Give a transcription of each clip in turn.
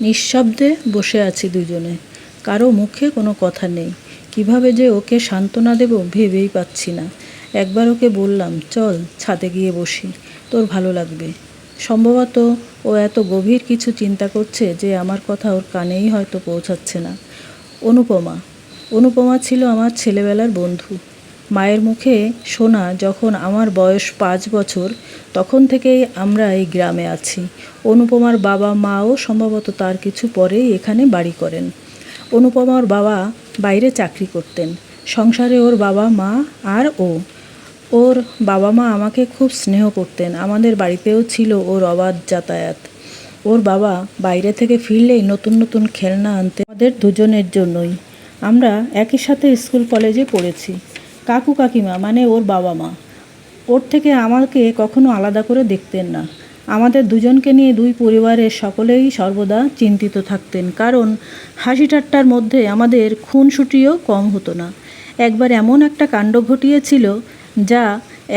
নিঃশব্দে বসে আছি দুজনে। কারও মুখে কোনো কথা নেই। কীভাবে যে ওকে সান্ত্বনা দেব ভেবেই পাচ্ছি না। একবার ওকে বললাম, চল ছাদে গিয়ে বসি, তোর ভালো লাগবে। সম্ভবত ও এত গভীর কিছু চিন্তা করছে যে আমার কথা ওর কানেই হয়তো পৌঁছাচ্ছে না। অনুপমা। অনুপমা ছিল আমার ছেলেবেলার বন্ধু। মায়ের মুখে শোনা যখন আমার বয়স পাঁচ বছর, তখন থেকেই আমরা এই গ্রামে আছি। অনুপমার বাবা মাও সম্ভবত তার কিছু পরেই এখানে বাড়ি করেন। অনুপমার বাবা বাইরে চাকরি করতেন। সংসারে ওর বাবা মা আর ও। ওর বাবা মা আমাকে খুব স্নেহ করতেন। আমাদের বাড়িতেও ছিল ওর অবাধ যাতায়াত। ওর বাবা বাইরে থেকে ফিরলেই নতুন নতুন খেলনা আনতে আমাদের দুজনের জন্যই। আমরা একই সাথে স্কুল কলেজে পড়েছি। কাকু কাকিমা মানে ওর বাবা মা, ওর থেকে আমাকে কখনো আলাদা করে দেখতেন না। আমাদের দুজনকে নিয়ে দুই পরিবারের সকলেই সর্বদা চিন্তিত থাকতেন, কারণ হাসি ঠাট্টার মধ্যে আমাদের খুনসুটিও কম হতো না। একবার এমন একটা কাণ্ড ঘটিয়েছিল যা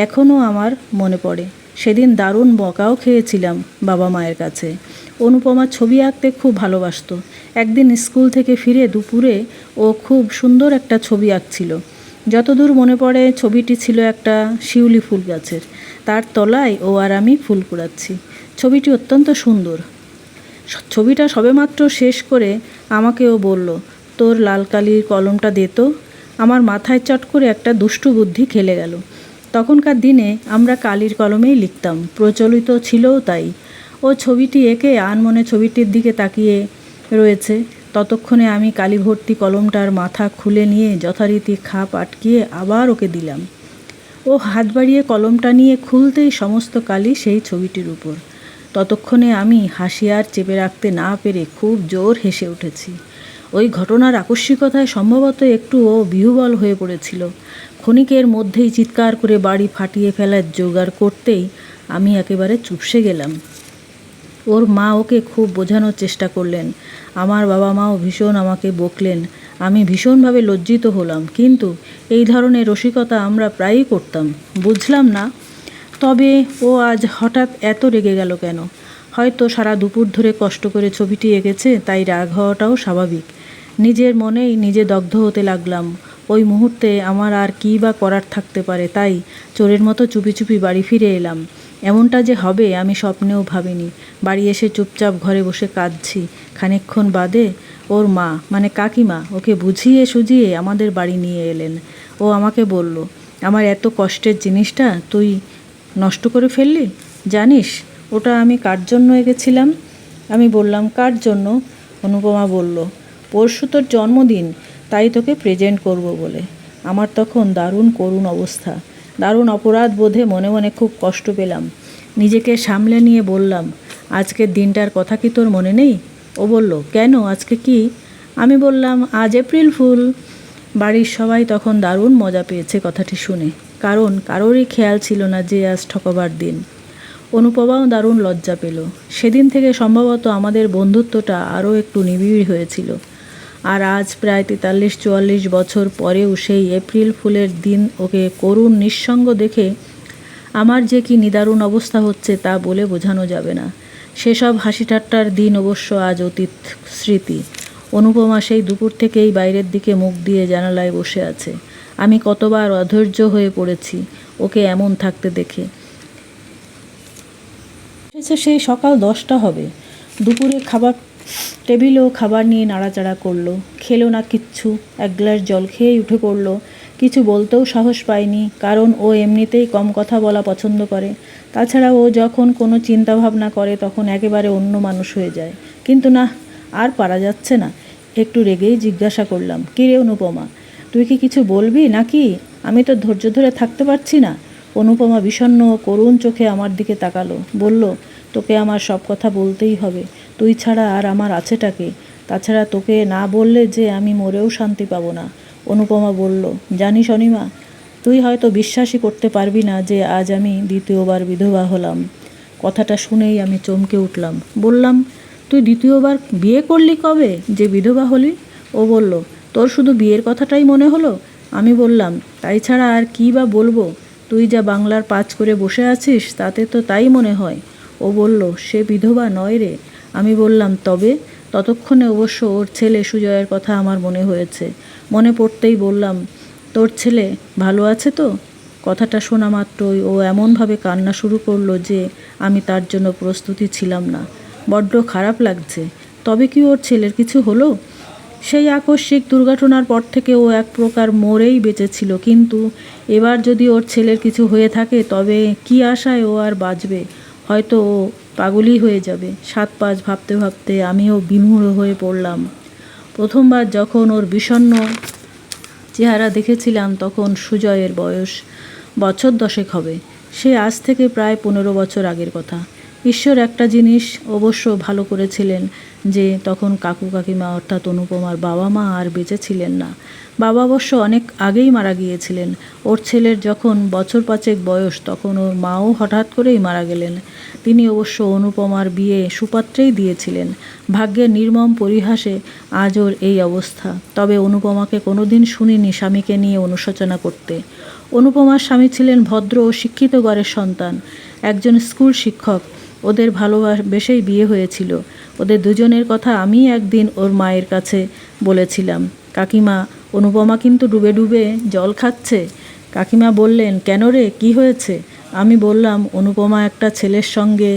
এখনও আমার মনে পড়ে। সেদিন দারুণ বকাও খেয়েছিলাম বাবা মায়ের কাছে। অনুপমা ছবি আঁকতে খুব ভালোবাসত। একদিন স্কুল থেকে ফিরে দুপুরে ও খুব সুন্দর একটা ছবি আঁকছিল। যতদূর মনে পড়ে, ছবিটি ছিল একটা শিউলি ফুল গাছের। তার তলায় ও আর আমি ফুল কুড়াচ্ছি। ছবিটি অত্যন্ত সুন্দর। ছবিটা সবেমাত্র শেষ করে আমাকেও বলল, তোর লাল কালির কলমটা দে তো। আমার মাথায় চট করে একটা দুষ্টু বুদ্ধি খেলে গেল। তখনকার দিনে আমরা কালির কলমেই লিখতাম, প্রচলিত ছিলও তাই। ও ছবিটি এঁকে আনমনে ছবিটির দিকে তাকিয়ে রয়েছে। ততক্ষণে আমি কালি ভর্তি কলমটার মাথা খুলে নিয়ে যথারীতি খাপ আটকিয়ে আবার ওকে দিলাম। ও হাত বাড়িয়ে কলমটা নিয়ে খুলতেই সমস্ত কালি সেই ছবিটির উপর। ততক্ষণে আমি হাসি আর চেপে রাখতে না পেরে খুব জোর হেসে উঠেছি। ওই ঘটনার আকস্মিকতায় সম্ভবত একটু ও বিহুবল হয়ে পড়েছিল। ক্ষণিকের মধ্যেই চিৎকার করে বাড়ি ফাটিয়ে ফেলার জোগাড় করতেই আমি একেবারে চুপসে গেলাম। ওর মা ওকে খুব বোঝানোর চেষ্টা করলেন। আমার বাবা মাও ভীষণ আমাকে বকলেন। আমি ভীষণভাবে লজ্জিত হলাম। কিন্তু এই ধরনের রসিকতা আমরা প্রায়ই করতাম। বুঝলাম না। তবে ও আজ হঠাৎ এত রেগে গেল কেন? হয়তো সারা দুপুর ধরে কষ্ট করে ছবিটি এঁকেছে, তাই রাগ হওয়াটাও স্বাভাবিক। নিজের মনেই নিজে দগ্ধ হতে লাগলাম। ওই মুহূর্তে আমার আর কী বা করার থাকতে পারে তাই চোরের মতো চুপি চুপি বাড়ি ফিরে এলাম। এমনটা যে হবে আমি স্বপ্নেও ভাবিনি। বাড়ি এসে চুপচাপ ঘরে বসে কাঁদছি। খানিকক্ষণ বাদে ওর মা মানে কাকিমা, ওকে বুঝিয়ে সুঝিয়ে আমাদের বাড়ি নিয়ে এলেন। ও আমাকে বলল, আমার এত কষ্টের জিনিসটা তুই নষ্ট করে ফেললি? জানিস, ওটা আমি কার জন্য এঁকেছিলাম? আমি বললাম, কার জন্য? অনুপমা বলল পরশু তোর জন্মদিন, তাই তোকে প্রেজেন্ট করব বলে। আমার তখন দারুণ করুণ অবস্থা। দারুণ অপরাধ বোধে মনে মনে খুব কষ্ট পেলাম। নিজেকে সামলে নিয়ে বললাম, আজকের দিনটার কথা কি তোর মনে নেই? ও বলল, কেন? আজকে কি? আমি বললাম, আজ এপ্রিল ফুল। বাড়ির সবাই তখন দারুণ মজা পেয়েছে কথাটি শুনে। কারণ কারোরই খেয়াল ছিল না যে আজ ঠকবার দিন। অনুপমাও দারুণ লজ্জা পেল। সেদিন থেকে সম্ভবত আমাদের বন্ধুত্বটা আরও একটু নিবিড় হয়েছিল। আর আজ প্রায় তেতাল্লিশ, চুয়াল্লিশ বছর পরেও সেই এপ্রিল ফুলের দিন ওকে করুণ নিঃসঙ্গ দেখে আমার যে কি নিদারুণ অবস্থা হচ্ছে তা বলে বোঝানো যাবে না। সেসব হাসি ঠাট্টার দিন অবশ্য আজ অতীত স্মৃতি। অনুপমা সেই দুপুর থেকেই বাইরের দিকে মুখ দিয়ে জানালায় বসে আছে। আমি কতবার অধৈর্য হয়ে পড়েছি ওকে এমন থাকতে দেখে। সেই সকাল দশটা হবে। দুপুরে খাবার টেবিলেও খাবার নিয়ে নাড়াচাড়া করল। খেলো না কিচ্ছু। এক গ্লাস জল খেয়েই উঠে পড়ল। কিছু বলতেও সাহস পায়নি, কারণ ও এমনিতেই কম কথা বলা পছন্দ করে। তাছাড়া ও যখন কোনো চিন্তা ভাবনা করে, তখন একেবারে অন্য মানুষ হয়ে যায়। কিন্তু না, আর পারা যাচ্ছে না। একটু রেগেই জিজ্ঞাসা করলাম, কী রে অনুপমা? তুই কি কিছু বলবি নাকি? আমি তো ধৈর্য ধরে থাকতে পারছি না। অনুপমা বিষণ্ণ করুণ চোখে আমার দিকে তাকালো। বলল, তোকে আমার সব কথা বলতেই হবে। তুই ছাড়া আর আমার আছেটাকে তাছাড়া তোকে না বললে যে আমি মরেও শান্তি পাবো না, অনুপমা বলল। জানিস অনিমা, তুই হয়তো বিশ্বাসই করতে পারবি না যে আজ আমি দ্বিতীয়বার বিধবা হলাম। কথাটা শুনেই আমি চমকে উঠলাম। বললাম, তুই দ্বিতীয়বার বিয়ে করলি কবে? যে বিধবা হলি? ও বলল, তোর শুধু বিয়ের কথাটাই মনে হলো? আমি বললাম, তাই ছাড়া আর কী বা বলব? তুই যা বাংলার পাঁচ করে বসে আছিস, তাতে তো তাই মনে হয়। ও বলল, সে বিধবা নয় রে আমি বললাম, তবে? ততক্ষণে অবশ্য ওর ছেলে সুজয়ের কথা আমার মনে হয়েছে। মনে পড়তেই বললাম, তোর ছেলে ভালো আছে তো? কথাটা শোনা মাত্রই ও এমনভাবে কান্না শুরু করল যে আমি তার জন্য প্রস্তুতি ছিলাম না। বড্ড খারাপ লাগছে। তবে কি ওর ছেলের কিছু হলো? সেই আকস্মিক দুর্ঘটনার পর থেকে ও এক প্রকার মরেই বেঁচেছিল। কিন্তু এবার যদি ওর ছেলের কিছু হয়ে থাকে, তবে কি আশায় ও আর বাঁচবে? হয়তো ও পাগলই হয়ে যাবে। সাত পাঁচ ভাবতে ভাবতে আমিও বিমূঢ় হয়ে পড়লাম। প্রথমবার যখন ওর বিষণ্ন চেহারা দেখেছিলাম, তখন সুজয়ের বয়স বছর দশেক হবে। সে আজ থেকে প্রায় পনেরো বছর আগের কথা। ঈশ্বর একটা জিনিস অবশ্য ভালো করেছিলেন, যে তখন কাকু কাকিমা অর্থাৎ অনুপমার বাবা মা আর বেঁচে ছিলেন না। বাবা অবশ্য অনেক আগেই মারা গিয়েছিলেন। ওর ছেলের যখন বছর পাঁচেক বয়স, তখন ওর মাও হঠাৎ করেই মারা গেলেন। তিনি অবশ্য অনুপমার বিয়ে সুপাত্রেই দিয়েছিলেন। ভাগ্যের নির্মম পরিহাসে আজ ওর এই অবস্থা। তবে অনুপমাকে কোনোদিন শুনিনি স্বামীকে নিয়ে অনুশোচনা করতে। অনুপমার স্বামী ছিলেন ভদ্র ও শিক্ষিত ঘরের সন্তান। একজন স্কুল শিক্ষক। ওদের ভালোবেসেই বিয়ে হয়েছিল। ওদের দুজনের কথা আমি একদিন ওর মায়ের কাছে বলেছিলাম। কাকিমা, অনুপমা কিন্তু ডুবে ডুবে জল খাচ্ছে। কাকিমা বললেন, কেন রে, কি হয়েছে? আমি বললাম, অনুপমা একটা ছেলের সঙ্গে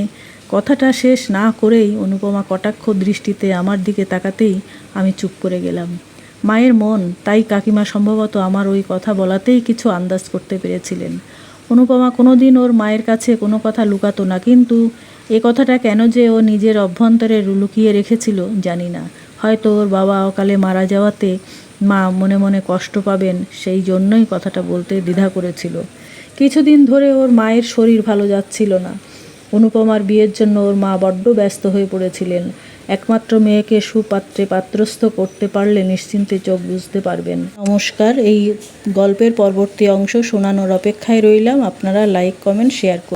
কথাটা শেষ না করেই অনুপমা কটাক্ষ দৃষ্টিতে আমার দিকে তাকাতেই আমি চুপ করে গেলাম। মায়ের মন, তাই কাকিমা সম্ভবত আমার ওই কথা বলাতেই কিছু আন্দাজ করতে পেরেছিলেন। অনুপমা কোনোদিন ওর মায়ের কাছে কোনো কথা লুকাতো না, কিন্তু এ কথাটা কেন যে ও নিজের অভ্যন্তরে লুকিয়ে রেখেছিল, জানি না। হয়তো ওর বাবা অকালে মারা যাওয়াতে মা মনে মনে কষ্ট পাবেন, সেই জন্যই কথাটা বলতে দ্বিধা করেছিল। কিছুদিন ধরে ওর মায়ের শরীর ভালো যাচ্ছিল না। অনুপমার বিয়ের জন্য ওর মা বড্ড ব্যস্ত হয়ে পড়েছিলেন। একমাত্র মেয়েকে সুপাত্রে পাত্রস্থ করতে পারলে নিশ্চিন্তে চোখ বুঝতে পারবেন। নমস্কার, এই গল্পের পরবর্তী অংশ শোনানোর অপেক্ষায় রইলাম। আপনারা লাইক, কমেন্ট, শেয়ার করুন।